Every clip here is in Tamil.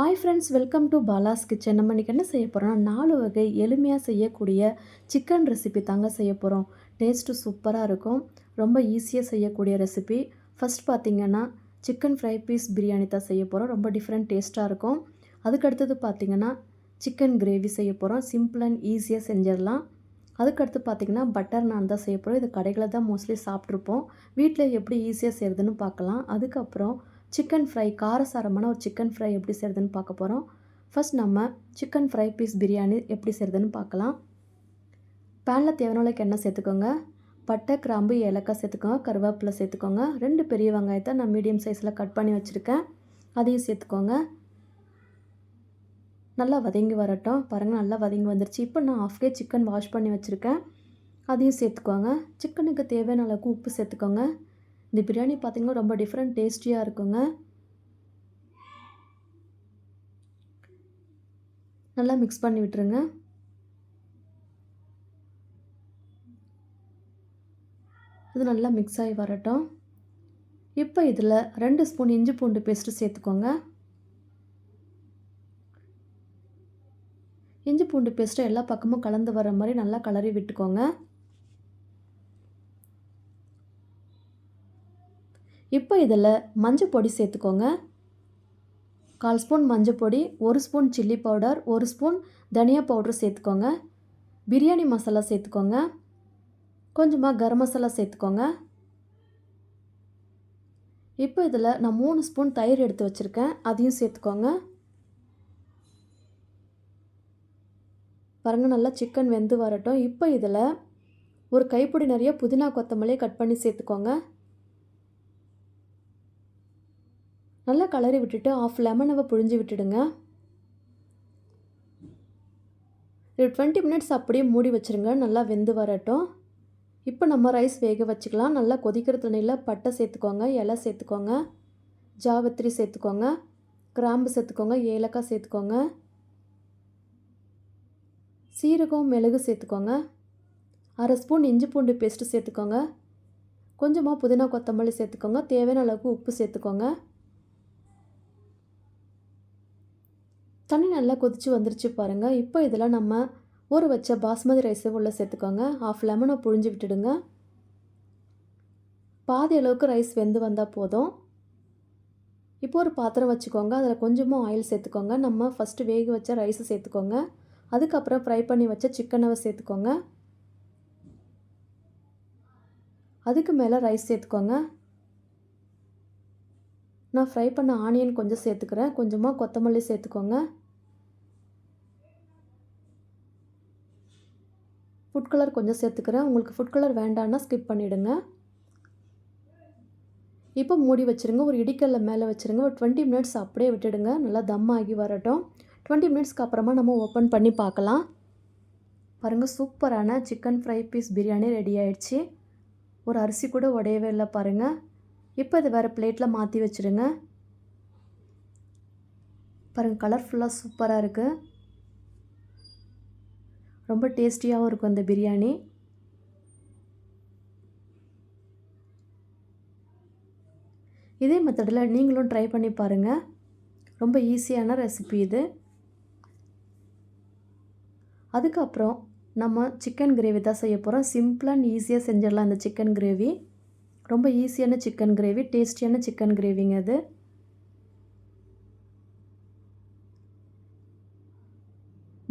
Hi friends welcome to Bala's kitchen நம்ம இன்றைக்கி என்ன செய்ய போகிறோம்னா நாலு வகை எளிமையாக செய்யக்கூடிய சிக்கன் ரெசிபி தாங்க செய்ய போகிறோம் டேஸ்ட்டு சூப்பராக இருக்கும். ரொம்ப ஈஸியாக செய்யக்கூடிய ரெசிபி ஃபஸ்ட் பார்த்திங்கன்னா சிக்கன் ஃப்ரை பீஸ் பிரியாணி தான் செய்ய போகிறோம் ரொம்ப டிஃப்ரெண்ட் டேஸ்ட்டாக இருக்கும். அதுக்கடுத்தது பார்த்திங்கன்னா சிக்கன் கிரேவி செய்ய போகிறோம் சிம்பிள் அண்ட் ஈஸியாக செஞ்சிடலாம். அதுக்கடுத்து பார்த்திங்கன்னா பட்டர் நான் தான் செய்ய போகிறோம் இது கடைகளில் தான் மோஸ்ட்லி சாப்பிட்ருப்போம் வீட்டில் எப்படி ஈஸியாக செய்கிறதுன்னு பார்க்கலாம் அதுக்கப்புறம் சிக்கன் ஃப்ரை காரசாரமான ஒரு சிக்கன் ஃப்ரை எப்படி செய்கிறதுன்னு பார்க்க போகிறோம் ஃபஸ்ட் நம்ம சிக்கன் ஃப்ரை பீஸ் பிரியாணி எப்படி செய்கிறதுன்னு பார்க்கலாம். பேனில் தேவையான அளவுக்கு எண்ணெய் சேர்த்துக்கோங்க. பட்டை கிராம்பு ஏலக்காய் சேர்த்துக்கோங்க. கருவேப்பிலை சேர்த்துக்கோங்க. ரெண்டு பெரிய வெங்காயத்தை நான் மீடியம் சைஸில் கட் பண்ணி வச்சுருக்கேன். அதையும் சேர்த்துக்கோங்க. நல்லா வதங்கி வரட்டும். பாருங்கள் நல்லா வதங்கி வந்துருச்சு. இப்போ நான் ஆஃப் கே சிக்கன் வாஷ் பண்ணி வச்சுருக்கேன். அதையும் சேர்த்துக்கோங்க. சிக்கனுக்கு தேவையான அளவுக்கு உப்பு சேர்த்துக்கோங்க. இந்த பிரியாணி பார்த்திங்கன்னா ரொம்ப டிஃப்ரெண்ட் டேஸ்டியாக இருக்குங்க. நல்லா மிக்ஸ் பண்ணி விட்டுருங்க. இது நல்லா மிக்ஸ் ஆகி வரட்டும். இப்போ இதில் ரெண்டு ஸ்பூன் இஞ்சி பூண்டு பேஸ்ட்டு சேர்த்துக்கோங்க. இஞ்சி பூண்டு பேஸ்ட்டு எல்லா பக்கமும் கலந்து வர மாதிரி நல்லா கலரி விட்டுக்கோங்க. இப்போ இதில் மஞ்சள் பொடி சேர்த்துக்கோங்க. கால் ஸ்பூன் மஞ்சள் பொடி ஒரு ஸ்பூன் சில்லி பவுடர் ஒரு ஸ்பூன் தனியா பவுடர் சேர்த்துக்கோங்க. பிரியாணி மசாலா சேர்த்துக்கோங்க. கொஞ்சமாக கரம் மசாலா சேர்த்துக்கோங்க. இப்போ இதில் நான் மூணு ஸ்பூன் தயிர் எடுத்து வச்சுருக்கேன். அதையும் சேர்த்துக்கோங்க. பாருங்கள் நல்லா சிக்கன் வெந்து வரட்டும். இப்போ இதில் ஒரு கைப்பிடி நிறைய புதினா கொத்தமல்லியை கட் பண்ணி சேர்த்துக்கோங்க. நல்லா கலரி விட்டுட்டு ஆஃப் லெமனவை புழிஞ்சு விட்டுடுங்க. ஒரு டுவெண்ட்டி மினிட்ஸ் அப்படியே மூடி வச்சுருங்க. நல்லா வெந்து வரட்டும். இப்போ நம்ம ரைஸ் வேக வச்சுக்கலாம். நல்லா கொதிக்கிற தண்ணியில் பட்டை சேர்த்துக்கோங்க இலை சேர்த்துக்கோங்க ஜாவத்திரி சேர்த்துக்கோங்க கிராம்பு சேர்த்துக்கோங்க ஏலக்காய் சேர்த்துக்கோங்க. சீரகம் மிளகு சேர்த்துக்கோங்க. அரை ஸ்பூன் இஞ்சி பூண்டு பேஸ்ட்டு சேர்த்துக்கோங்க. கொஞ்சமாக புதினா கொத்தமல்லி சேர்த்துக்கோங்க. தேவையான அளவுக்கு உப்பு சேர்த்துக்கோங்க. தண்ணி நல்லா கொதித்து வந்துருச்சு பாருங்கள் இப்போ இதெல்லாம் நம்ம ஊற வச்ச பாஸ்மதி ரைஸை உள்ளே சேர்த்துக்கோங்க. ஆஃப் லெமனை புழிஞ்சு விட்டுடுங்க. பாதி அளவுக்கு ரைஸ் வெந்து வந்தால் போதும். இப்போ ஒரு பாத்திரம் வச்சுக்கோங்க. அதில் கொஞ்சமாக ஆயில் சேர்த்துக்கோங்க. நம்ம ஃபஸ்ட்டு வேக வச்ச ரைஸை சேர்த்துக்கோங்க. அதுக்கப்புறம் ஃப்ரை பண்ணி வச்ச சிக்கனை சேர்த்துக்கோங்க. அதுக்கு மேலே ரைஸ் சேர்த்துக்கோங்க. நான் ஃப்ரை பண்ண ஆனியன் கொஞ்சம் சேர்த்துக்கிறேன். கொஞ்சமாக கொத்தமல்லி சேர்த்துக்கோங்க. ஃபுட் கலர் கொஞ்சம் சேர்த்துக்கிறேன். உங்களுக்கு ஃபுட் கலர் வேண்டான்னா ஸ்கிப் பண்ணிவிடுங்க இப்போ மூடி வச்சுருங்க. ஒரு இடிக்கல்ல மேலே வச்சுருங்க. ஒரு டுவெண்ட்டி மினிட்ஸ் அப்படியே விட்டுடுங்க. நல்லா தம் ஆகி வரட்டும். டுவெண்ட்டி மினிட்ஸ்க்கு அப்புறமா நம்ம ஓப்பன் பண்ணி பார்க்கலாம். பாருங்கள் சூப்பரான chicken fry piece biryani ready ஆயிடுச்சு. ஒரு அரிசி கூட உடையவே இல்லை பாருங்கள் இப்போ இது வேறு பிளேட்டில் மாற்றி வச்சுருங்க. பாருங்கள் கலர்ஃபுல்லாக சூப்பராக இருக்குது ரொம்ப டேஸ்டியாகவும் இருக்கும் அந்த பிரியாணி. இதே மெத்தடில் நீங்களும் ட்ரை பண்ணி பாருங்கள் ரொம்ப ஈஸியான ரெசிபி இது. அதுக்கப்புறம் நம்ம சிக்கன் கிரேவி தான் செய்ய போகிறோம் சிம்பிளாக அண்ட் ஈஸியாக செஞ்சிடலாம் இந்த சிக்கன் கிரேவி. ரொம்ப ஈஸியான சிக்கன் கிரேவி டேஸ்டியான சிக்கன் கிரேவிங்க அது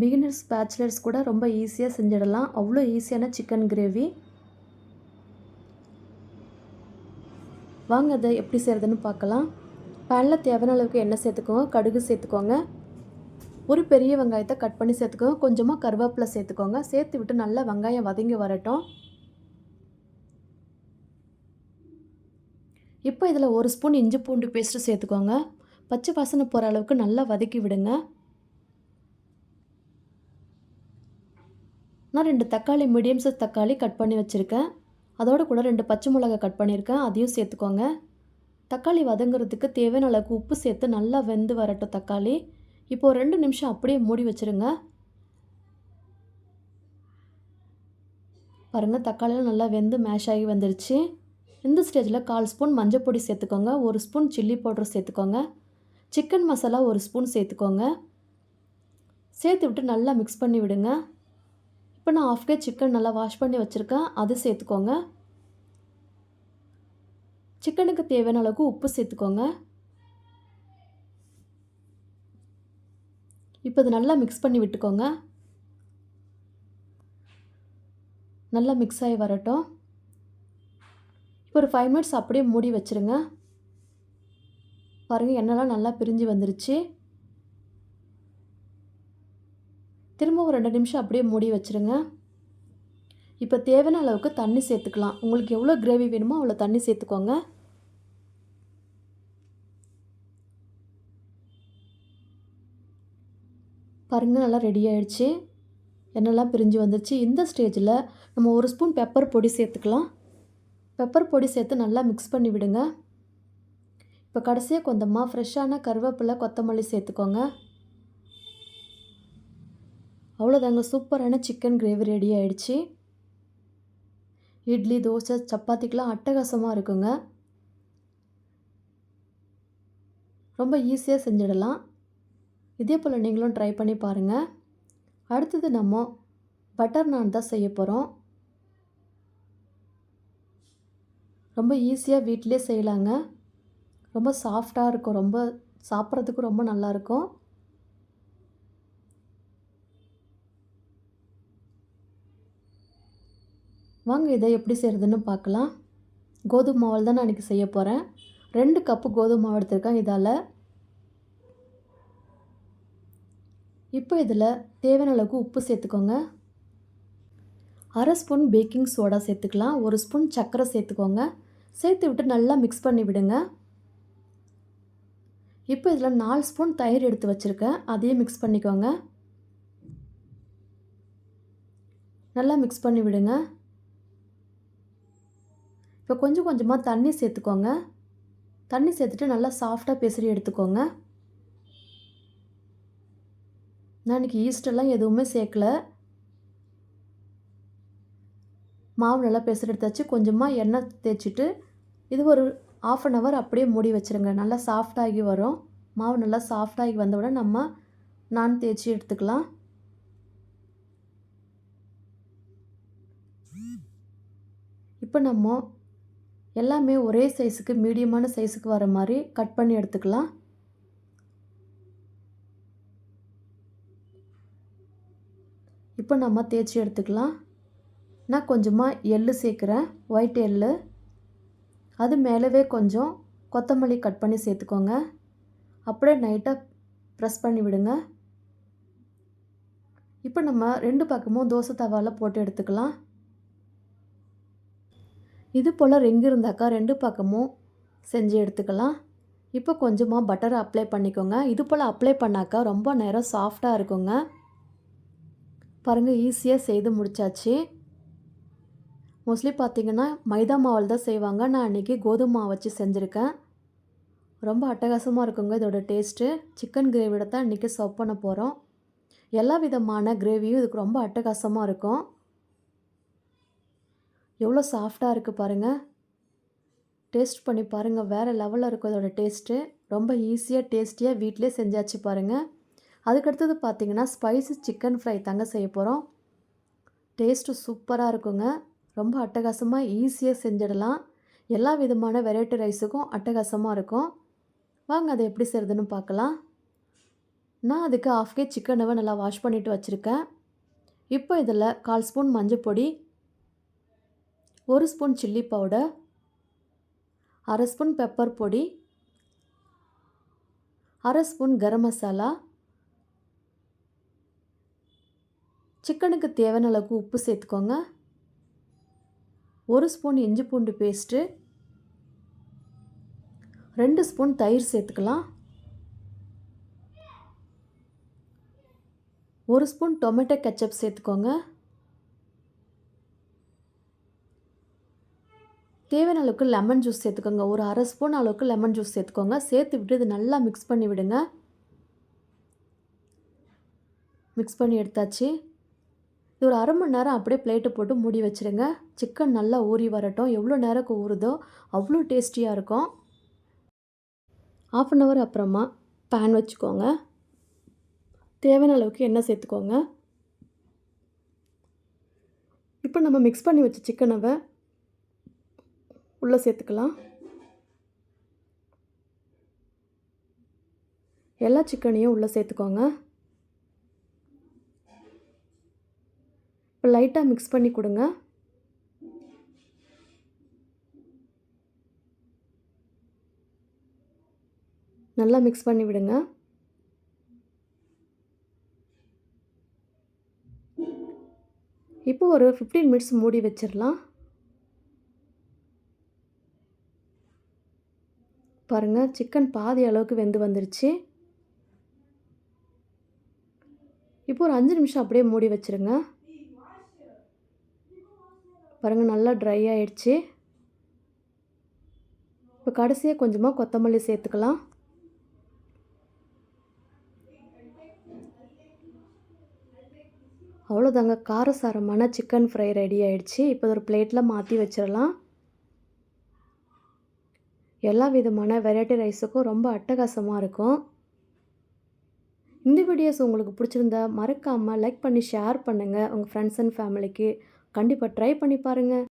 பிகினர்ஸ் பேச்சுலர்ஸ் கூட ரொம்ப ஈஸியாக செஞ்சிடலாம். அவ்வளோ ஈஸியான சிக்கன் கிரேவி. வாங்க அதை எப்படி செய்கிறதுன்னு பார்க்கலாம். பேனில் தேவையான அளவுக்கு எண்ணெய் சேர்த்துக்கோங்க கடுகு சேர்த்துக்கோங்க. ஒரு பெரிய வெங்காயத்தை கட் பண்ணி சேர்த்துக்கோங்க. கொஞ்சமாக கருவேப்பிலை சேர்த்துக்கோங்க. சேர்த்து விட்டு நல்லா வெங்காயம் வதங்கி வரட்டும். இப்போ இதில் ஒரு ஸ்பூன் இஞ்சி பூண்டு பேஸ்ட்டு சேர்த்துக்கோங்க. பச்சை வாசனை போகிற அளவுக்கு நல்லா வதக்கி விடுங்க. நான் ரெண்டு தக்காளி மீடியம் சைஸ் தக்காளி கட் பண்ணி வச்சுருக்கேன். அதோட கூட ரெண்டு பச்சை மிளகாய் கட் பண்ணியிருக்கேன் அதையும் சேர்த்துக்கோங்க. தக்காளி வதங்குறதுக்கு தேவையான அளவுக்கு உப்பு சேர்த்து நல்லா வெந்து வரட்டும் தக்காளி. இப்போது ரெண்டு நிமிஷம் அப்படியே மூடி வச்சுருங்க. பாருங்கள் தக்காளியெலாம் நல்லா வெந்து மேஷ் ஆகி வந்துருச்சு. இந்த ஸ்டேஜில் கால் ஸ்பூன் மஞ்சள் பொடி சேர்த்துக்கோங்க. ஒரு ஸ்பூன் சில்லி பவுடர் சேர்த்துக்கோங்க. சிக்கன் மசாலா ஒரு ஸ்பூன் சேர்த்துக்கோங்க. சேர்த்து விட்டு நல்லா மிக்ஸ் பண்ணி விடுங்க. இப்போ நான் ஆஃப் கே சிக்கன் நல்லா வாஷ் பண்ணி வச்சுருக்கேன். அது சேர்த்துக்கோங்க. சிக்கனுக்கு தேவையான அளவுக்கு உப்பு சேர்த்துக்கோங்க. இப்போ இது நல்லா மிக்ஸ் பண்ணி விட்டுக்கோங்க. நல்லா மிக்ஸ் ஆகி வரட்டும். இப்போ ஒரு ஃபைவ் மினிட்ஸ் அப்படியே மூடி வச்சுருங்க. பாருங்கள் எண்ணெய்லாம் நல்லா பிரிஞ்சு வந்துருச்சு. திரும்ப ஒரு ரெண்டு நிமிஷம் அப்படியே மூடி வச்சுருங்க. இப்போ தேவையான அளவுக்கு தண்ணி சேர்த்துக்கலாம். உங்களுக்கு எவ்வளோ கிரேவி வேணுமோ அவ்வளோ தண்ணி சேர்த்துக்கோங்க. பாருங்கள் நல்லா ரெடி ஆயிடுச்சு. எண்ணெய்லாம் பிரிஞ்சு வந்துடுச்சு இந்த ஸ்டேஜில் நம்ம ஒரு ஸ்பூன் பெப்பர் பொடி சேர்த்துக்கலாம். பெப்பர் பொடி சேர்த்து நல்லா மிக்ஸ் பண்ணி விடுங்க. இப்போ கடைசியாக கொஞ்சமாக ஃப்ரெஷ்ஷான கருவேப்பிலை கொத்தமல்லி சேர்த்துக்கோங்க. அவ்வளோதாங்க சூப்பரான சிக்கன் கிரேவி ரெடி ஆகிடுச்சி இட்லி தோசை சப்பாத்திக்கெலாம் அட்டகாசமாக இருக்குங்க. ரொம்ப ஈஸியாக செஞ்சிடலாம். இதே போல் நீங்களும் ட்ரை பண்ணி பாருங்கள் அடுத்தது நம்ம பட்டர் நான் தான் செய்ய போகிறோம் ரொம்ப ஈஸியாக வீட்டிலே செய்யலாங்க. ரொம்ப சாஃப்டாக இருக்கும். ரொம்ப சாப்பிட்றதுக்கு ரொம்ப நல்லாயிருக்கும் வாங்க இதை எப்படி செய்கிறதுன்னு பார்க்கலாம். கோதுமை மாவில் தான் நான் இன்றைக்கி செய்ய போகிறேன் ரெண்டு கப்பு கோதுமை மாவு எடுத்திருக்கேன் இதால். இப்போ இதில் தேவையான அளவுக்கு உப்பு சேர்த்துக்கோங்க. அரை ஸ்பூன் பேக்கிங் சோடா சேர்த்துக்கலாம். ஒரு ஸ்பூன் சர்க்கரை சேர்த்துக்கோங்க. சேர்த்து விட்டு நல்லா மிக்ஸ் பண்ணி விடுங்க. இப்போ இதில் நாலு ஸ்பூன் தயிர் எடுத்து வச்சுருக்கேன். அதையும் மிக்ஸ் பண்ணிக்கோங்க. நல்லா மிக்ஸ் பண்ணி விடுங்க. இப்போ கொஞ்சம் கொஞ்சமாக தண்ணி சேர்த்துக்கோங்க. தண்ணி சேர்த்துட்டு நல்லா சாஃப்டாக பெசரி எடுத்துக்கோங்க. நான் இன்றைக்கி ஈஸ்டெல்லாம் எதுவுமே சேர்க்கல. மாவு நல்லா பெசரி எடுத்தாச்சு. கொஞ்சமாக எண்ணெய் தேய்ச்சிட்டு இது ஒரு ஆஃப் அன் ஹவர் அப்படியே மூடி வச்சுருங்க. நல்லா சாஃப்டாகி வரும். மாவு நல்லா சாஃப்டாகி வந்தவுடன் நம்ம நான் தேய்ச்சி எடுத்துக்கலாம். இப்போ நம்ம எல்லாமே ஒரே சைஸுக்கு மீடியமான சைஸுக்கு வர மாதிரி கட் பண்ணி எடுத்துக்கலாம். இப்போ நம்ம தேய்ச்சி எடுத்துக்கலாம். நான் கொஞ்சமாக எள்ளு சேர்க்குறேன். ஒயிட் எள்ளு. அது மேலவே கொஞ்சம் கொத்தமல்லி கட் பண்ணி சேர்த்துக்கோங்க. அப்படியே நைட்டாக ப்ரெஸ் பண்ணி விடுங்க. இப்போ நம்ம ரெண்டு பக்கமும் தோசை தவாவில் போட்டு எடுத்துக்கலாம். இது போல் ரிங் இருந்தாக்கா ரெண்டு பக்கமும் செஞ்சு எடுத்துக்கலாம். இப்போ கொஞ்சமாக பட்டரை அப்ளை பண்ணிக்கோங்க. இது போல் அப்ளை பண்ணாக்கா ரொம்ப நேரம் சாஃப்டாக இருக்குங்க. பாருங்கள் ஈஸியாக செய்து முடித்தாச்சு மோஸ்ட்லி பார்த்திங்கன்னா மைதா மாவில் தான் செய்வாங்க. நான் அன்றைக்கி கோதுமை மாவு வச்சு செஞ்சுருக்கேன். ரொம்ப அட்டகாசமாக இருக்குங்க இதோட டேஸ்ட்டு சிக்கன் கிரேவியோட தான் இன்றைக்கி சர்வ் பண்ண போகிறோம் எல்லா விதமான கிரேவியும் இதுக்கு ரொம்ப அட்டகாசமாக இருக்கும். எவ்வளோ சாஃப்டாக இருக்குது பாருங்கள் டேஸ்ட் பண்ணி பாருங்கள் வேறு லெவலில் இருக்கும் அதோடய டேஸ்ட்டு. ரொம்ப ஈஸியாக டேஸ்டியாக வீட்டிலே செஞ்சாச்சு பாருங்கள் அதுக்கடுத்தது பார்த்திங்கன்னா ஸ்பைசி சிக்கன் ஃப்ரை தாங்க செய்ய போகிறோம் டேஸ்ட்டு சூப்பராக இருக்குங்க. ரொம்ப அட்டகாசமாக ஈஸியாக செஞ்சிடலாம். எல்லா விதமான வெரைட்டி ரைஸுக்கும் அட்டகாசமாக இருக்கும். வாங்க அதை எப்படி செய்கிறதுன்னு பார்க்கலாம். நான் அதுக்கு ஆஃப் கே சிக்கனவை நல்லா வாஷ் பண்ணிவிட்டு வச்சுருக்கேன். இப்போ இதில் கால் ஸ்பூன் மஞ்சள் பொடி ஒரு ஸ்பூன் சில்லி பவுடர் அரை ஸ்பூன் பெப்பர் பொடி அரை ஸ்பூன் கரம் மசாலா சிக்கனுக்கு தேவையான அளவுக்கு உப்பு சேர்த்துக்கோங்க. ஒரு ஸ்பூன் இஞ்சி பூண்டு பேஸ்ட்டு ரெண்டு ஸ்பூன் தயிர் சேர்த்துக்கலாம். ஒரு ஸ்பூன் டொமேட்டோ கெச்சப் சேர்த்துக்கோங்க. தேவையான அளவுக்கு லெமன் ஜூஸ் சேர்த்துக்கோங்க. ஒரு அரை ஸ்பூன் அளவுக்கு லெமன் ஜூஸ் சேர்த்துக்கோங்க. சேர்த்து விட்டு இது நல்லா மிக்ஸ் பண்ணி விடுங்க. மிக்ஸ் பண்ணி எடுத்தாச்சு. இது ஒரு அரை மணி நேரம் அப்படியே பிளேட்டு போட்டு மூடி வச்சுருங்க. சிக்கன் நல்லா ஊறி வரட்டும். எவ்வளோ நேரம் ஊறுதோ அவ்வளோ டேஸ்டியாக இருக்கும். ஆஃப் அன் ஹவர் அப்புறமா பேன் வச்சுக்கோங்க. தேவையான அளவுக்கு எண்ணெய் சேர்த்துக்கோங்க. இப்போ நம்ம மிக்ஸ் பண்ணி வச்ச சிக்கனவை உள்ளே சேர்த்துக்கலாம். எல்லா சிக்கனையும் உள்ளே சேர்த்துக்கோங்க. இப்போ லைட்டாக மிக்ஸ் பண்ணி கொடுங்க. நல்லா மிக்ஸ் பண்ணி விடுங்க. இப்போ ஒரு ஃபிஃப்டீன் மினிட்ஸ் மூடி வச்சிடலாம். பாருங்கள் சிக்கன் பாதி அளவுக்கு வெந்து வந்துருச்சு. இப்போ ஒரு அஞ்சு நிமிஷம் அப்படியே மூடி வச்சுருங்க. பாருங்கள் நல்லா ட்ரை ஆகிடுச்சி இப்போ கடைசியாக கொஞ்சமாக கொத்தமல்லி சேர்த்துக்கலாம். அவ்வளோதாங்க காரசாரமான சிக்கன் ஃப்ரை ரெடி ஆகிடுச்சி இப்போ ஒரு பிளேட்டில் மாற்றி வச்சிடலாம். எல்லா விதமான வெரைட்டி ரைஸுக்கும் ரொம்ப அட்டகாசமாக இருக்கும். இந்த வீடியோஸ் உங்களுக்கு பிடிச்சிருந்தா மறக்காமல் லைக் பண்ணி ஷேர் பண்ணுங்கள் உங்கள் ஃப்ரெண்ட்ஸ் அண்ட் ஃபேமிலிக்கு கண்டிப்பாக ட்ரை பண்ணி பாருங்கள்